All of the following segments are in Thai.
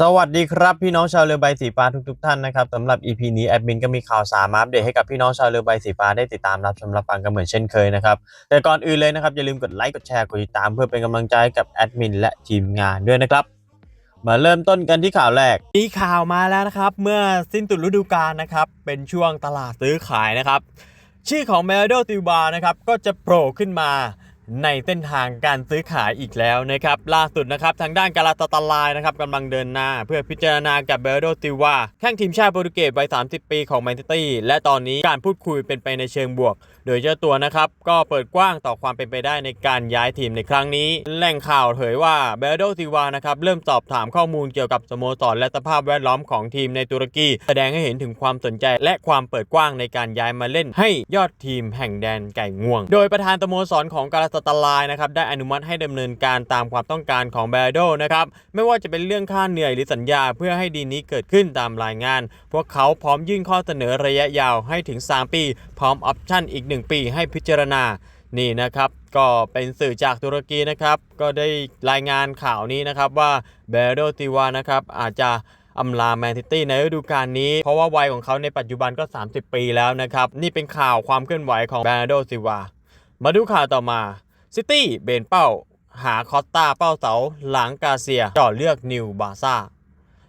สวัสดีครับพี่น้องชาวเรือใบสีฟ้าทุกๆท่านนะครับสำหรับ EP นี้แอดมินก็มีข่าวสารมาอัปเดตให้กับพี่น้องชาวเรือใบสีฟ้าได้ติดตามรับชมรับฟังกันเหมือนเช่นเคยนะครับแต่ก่อนอื่นเลยนะครับอย่าลืมกดไลค์กดแชร์กดติดตามเพื่อเป็นกำลังใจกับแอดมินและทีมงานด้วยนะครับมาเริ่มต้นกันที่ข่าวแรก มีข่าวมาแล้วนะครับ เมื่อสิ้นสุดฤดูกาลนะครับเป็นช่วงตลาดซื้อขายนะครับชื่อของเมโดติวานะครับก็จะโผล่ขึ้นมา ในเส้นทางการซื้อขายอีกแล้วนะครับ ล่าสุดนะครับ ทางด้านกาลาตาตาลายนะครับกำลังเดินหน้า เพื่อพิจารณากับเบโดติวาแข้งทีมชาติโปรตุเกสวัย 30 ปีของแมนเชสเตอร์และตอนนี้การพูดคุยเป็นไปในเชิงบวก โดยเจ้าตัวนะครับก็เปิดกว้างต่อความเป็นไปได้ในการย้ายทีมในครั้งนี้ แหล่งข่าวเผยว่าเบโดติวานะครับเริ่มสอบถามข้อมูลเกี่ยวกับสโมสรและสภาพแวดล้อมของทีมในตุรกี แสดงให้เห็นถึงความสนใจและความเปิดกว้างในการย้ายมาเล่นให้ยอดทีมแห่งแดนไก่ง่วง โดยประธานสโมสรของกาลาตาตาลายนะครับได้อนุมัติให้ดำเนินการตามความต้องการของเบโดนะครับไม่ว่าจะเป็นเรื่องค่าเหนื่อยหรือสัญญาเพื่อให้ดีนี้เกิดขึ้นตามรายงาน พวกเขาพร้อมยื่นข้อเสนอระยะยาวให้ถึง 3 ปี พร้อมออปชั่นอีก1 ปีให้พิจารณานี่นะครับ ก็เป็นสื่อจากตุรกีนะครับ ก็ได้รายงานข่าวนี้นะครับว่าเบโดติวานะครับอาจจะอำลาแมนซิตี้ในฤดูกาลนี้ เพราะว่าวัยของเขาในปัจจุบันก็ 30 ปีแล้วนะครับ นี่เป็นข่าวความเคลื่อนไหวของเบโดติวา มาดูข่าวต่อมาซิตี้เบนเป้า หาคอสตาเป้าเสาหลังกาเซียจ่อเลือกนิวบาซ่า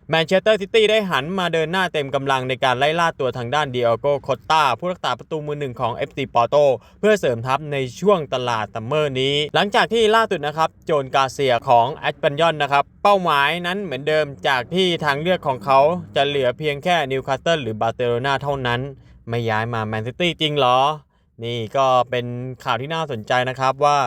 แมนเชสเตอร์ซิตี้ได้หันมาเดินหน้าเต็มกำลังในการไล่ล่าตัวทางด้านเดียโกโคตตาผู้รักษาประตูมือหนึ่งของ FC ปอร์โตเพื่อเสริมทัพในช่วงตลาดซัมเมอร์นี้ หลังจากที่ล่าสุดนะครับ โจนกาเซียของแอตปันยอนนะครับ เป้าหมายนั้นเหมือนเดิมจากที่ทางเลือกของเขาจะเหลือเพียงแค่นิวคาสเซิลหรือบาร์เซโลนาเท่านั้น ไม่ย้ายมาแมนซิตี้จริงหรอ นี่ก็เป็นข่าวที่น่าสนใจนะครับว่า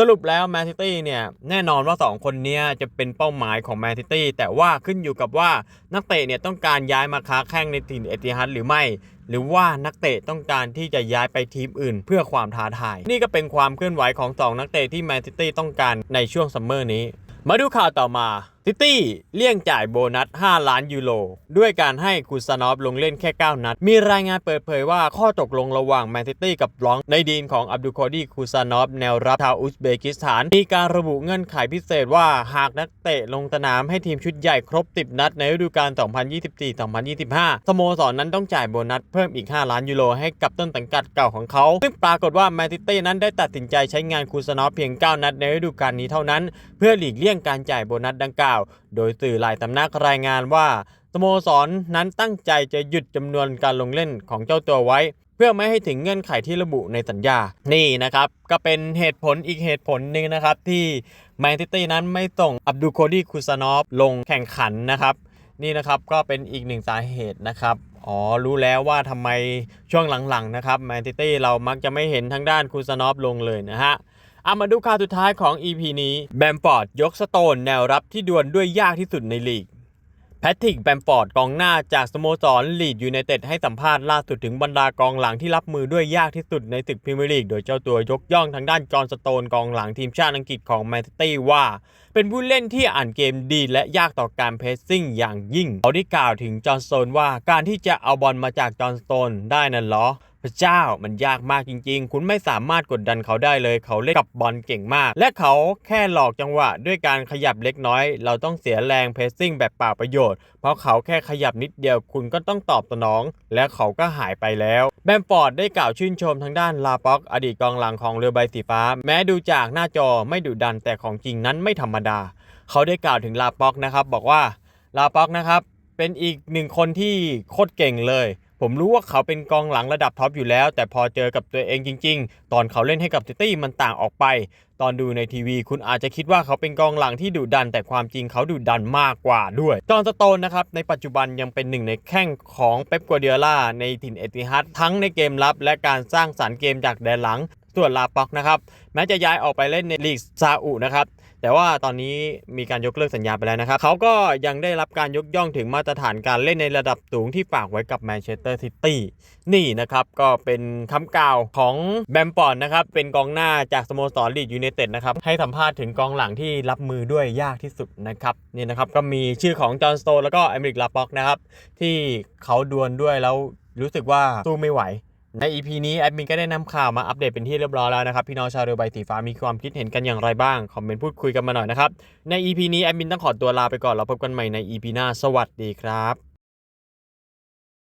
สรุปแล้วแมนซิตี้เนี่ยแน่นอนว่า 2 คนนี้จะเป็นเป้าหมายของแมนซิตี้แต่ว่าขึ้นอยู่กับว่านักเตะเนี่ยต้องการย้ายมาค้าแข้งในถิ่นเอติฮัดหรือไม่ หรือว่านักเตะต้องการที่จะย้ายไปทีมอื่น เพื่อความท้าทาย นี่ก็เป็นความเคลื่อนไหวของ 2 นักเตะที่แมนซิตี้ต้องการในช่วงซัมเมอร์นี้ มาดูข่าวต่อมา ซิตี้เลี่ยงจ่ายโบนัส 5 ล้านยูโรด้วยการให้คูซานอฟลงเล่นแค่ 9 นัด มีรายงานเปิดเผยว่าข้อตกลงระหว่างแมนซิตี้กับลองในดีนของอับดุลคอดีคูซานอฟแนวรับชาวอุซเบกิสถาน มีการระบุเงื่อนไขพิเศษว่าหากนักเตะลงสนามให้ทีมชุดใหญ่ครบ 10 นัดในฤดูกาล 2024-2025 สโมสรนั้นต้องจ่ายโบนัสเพิ่มอีก 5 ล้านยูโรให้กับต้นสังกัดเก่าของเขา ซึ่งปรากฏว่าแมนซิตี้นั้นได้ตัดสินใจใช้งานคูซานอฟเพียง 9 นัดในฤดูกาลนี้เท่านั้น เพื่อหลีกเลี่ยงการจ่ายโบนัสดังกล่าวโดยสื่อหลายสำนักรายงานว่าสโมสรนนั้นตั้งใจจะหยุดจำนวนการลงเล่นของเจ้าตัวไว้ เพื่อไม่ให้ถึงเงื่อนไขที่ระบุในสัญญา นี่นะครับ ก็เป็นเหตุผลอีกเหตุผลหนึ่งนะครับ ที่แมนซิตี้นั้นไม่ส่งอับดุลโคดีคูซานอฟลงแข่งขันนะครับ นี่นะครับก็เป็นอีกหนึ่งสาเหตุนะครับอ๋อ รู้แล้วว่าทำไมช่วงหลังๆนะครับแมนซิตี้เรามักจะไม่เห็นทางด้านคูซานอฟลงเลยนะฮะ เอามาดูข่าวสุดท้ายของ EP นี้แบมฟอร์ดยกสโตนแนวรับที่ดวลด้วยยากที่สุดในลีกแพทริกแบมฟอร์ดกองหน้าจากสโมสรลีดยูไนเต็ดให้สัมภาษณ์ล่าสุดถึงบรรดากองหลังที่รับมือด้วยยากที่สุดในศึกพรีเมียร์ลีก โดยเจ้าตัวยกย่องทางด้านจอห์นสโตนกองหลังทีมชาติอังกฤษของแมนซิตี้ว่า เป็นผู้เล่นที่อ่านเกมดีและยากต่อการเพสซิ่งอย่างยิ่ง เขาได้กล่าวถึงจอห์นสโตนว่าการที่จะเอาบอลมาจากจอห์นสโตนได้นั่นหรอ ระเจ้ามันยากมากจริง ๆ คุณไม่สามารถกดดันเขาได้เลย เขาเล่นกับบอลเก่งมาก และเขาแค่หลอกจังหวะ ด้วยการขยับเล็กน้อย เราต้องเสียแรงเพสซิ่งแบบเปล่าประโยชน์ เพราะเขาแค่ขยับนิดเดียวคุณก็ต้องตอบสนอง และเขาก็หายไปแล้ว แบมฟอร์ดได้กล่าวชื่นชมทางด้านลาป็อก อดีตกองหลังของเรือใบสีฟ้า แม้ดูจากหน้าจอไม่ดุดันแต่ของจริงนั้นไม่ธรรมดา เขาได้กล่าวถึงลาป็อกนะครับบอกว่าลาป็อกนะครับเป็นอีกหนึ่งคนที่โคตรเก่งเลย ผมรู้ว่าเขาเป็นกองหลังระดับท็อปอยู่แล้ว แต่พอเจอกับตัวเองจริง ๆ ตอนเขาเล่นให้กับซิตี้มันต่างออกไป ตอนดูในทีวี คุณอาจจะคิดว่าเขาเป็นกองหลังที่ดุดัน แต่ความจริงเขาดุดันมากกว่าด้วย จอห์นสโตนนะครับในปัจจุบันยังเป็นหนึ่งในแข้งของเป๊ปกัวเดียล่าในถิ่นเอติฮัดทั้งในเกมรับ และการสร้างสรรค์เกมจากแดนหลังส่วนลาป็อกนะครับแม้จะย้ายออกไปเล่นในลีกซาอุนะครับ แต่ว่าตอนนี้มีการยกเลิกสัญญาไปแล้วนะครับเขาก็ยังได้รับการยกย่องถึงมาตรฐานการเล่นในระดับสูงที่ฝากไว้กับแมนเชสเตอร์ซิตี้นี่นะครับก็เป็นคำกล่าวของแบมปอนนะครับเป็นกองหน้าจากสโมสรลีดยูไนเต็ดนะครับให้สัมภาษณ์ถึงกองหลังที่รับมือด้วยยากที่สุดนะครับนี่นะครับก็มีชื่อของจอห์นสโตนแล้วก็เอเมริกลาป็อกนะครับที่เขาดวลด้วยแล้วรู้สึกว่าสู้ไม่ไหว ใน EP นี้แอดมินก็ได้นำข่าวมาอัปเดตเป็นที่เรียบร้อยแล้วนะครับ พี่น้องชาวเรือใบสีฟ้ามีความคิดเห็นกันอย่างไรบ้าง คอมเมนต์พูดคุยกันมาหน่อยนะครับ ใน EP นี้แอดมินต้องขอตัวลาไปก่อนแล้วพบกันใหม่ใน EP หน้าสวัสดีครับ